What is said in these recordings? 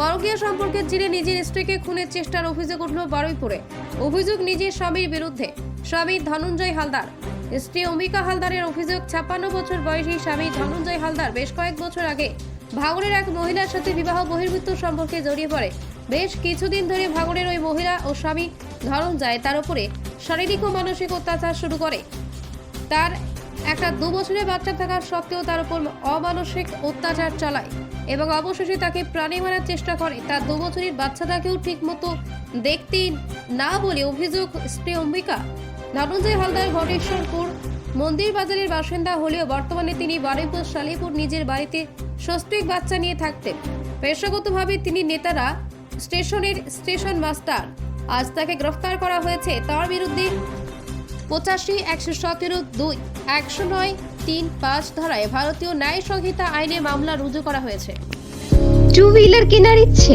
পরকীয় সম্পর্কের জেরে নিজের স্ত্রীকে খুনের চেষ্টার অভিযোগ উঠল বারুইপুরে। অভিযোগ নিজের স্বামীর বিরুদ্ধে। স্বামী ধনঞ্জয় হালদার। স্ত্রী অম্বিকা হালদারের অভিযোগ, ছাপ্পান্ন বছর বয়সী স্বামী ধনঞ্জয় হালদার বেশ কয়েক বছর আগে ভাঙড়ের এক মহিলার সাথে বিবাহ বহির্ভূত সম্পর্কে জড়িয়ে পড়ে। বেশ কিছুদিন ধরে ভাঙড়ের ওই মহিলা ও স্বামী ধনঞ্জয় তার উপরে শারীরিক ও মানসিক অত্যাচার শুরু করে। তার একটা দু বছরের বাচ্চা থাকা সত্ত্বেও তার উপর অমানসিক অত্যাচার চালায়। এবং অবশেষে তাকে প্রাণে মারার চেষ্টা করে। তার দু বছরের বাচ্চাটাকেও ঠিকমতো দেখতে না বলে অভিযোগ স্ত্রী অম্বিকা। ধনঞ্জয় হালদার, ঘটেশ্বরপুর মন্দির বাজারের বাসিন্দা হলেও বর্তমানে তিনি বারুইপুর, শালিপুর নিজের বাড়িতে সস্ত্রিক বাচ্চা নিয়ে থাকতেন। পেশাগতভাবে তিনি নেতারা স্টেশনের স্টেশন মাস্টার। আজ তাকে গ্রেফতার করা হয়েছে। তার বিরুদ্ধে পঁচাশি, একশো সতেরো, দুই, একশো নয় তিন পাঁচ ধারায় ভারতীয় ন্যায় সংহিতা আইনে মামলা রুজু করা হয়েছে। টু হুইলার কেনার ইচ্ছে?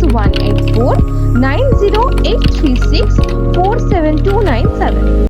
six one eight four nine zero eight three six four seven two nine seven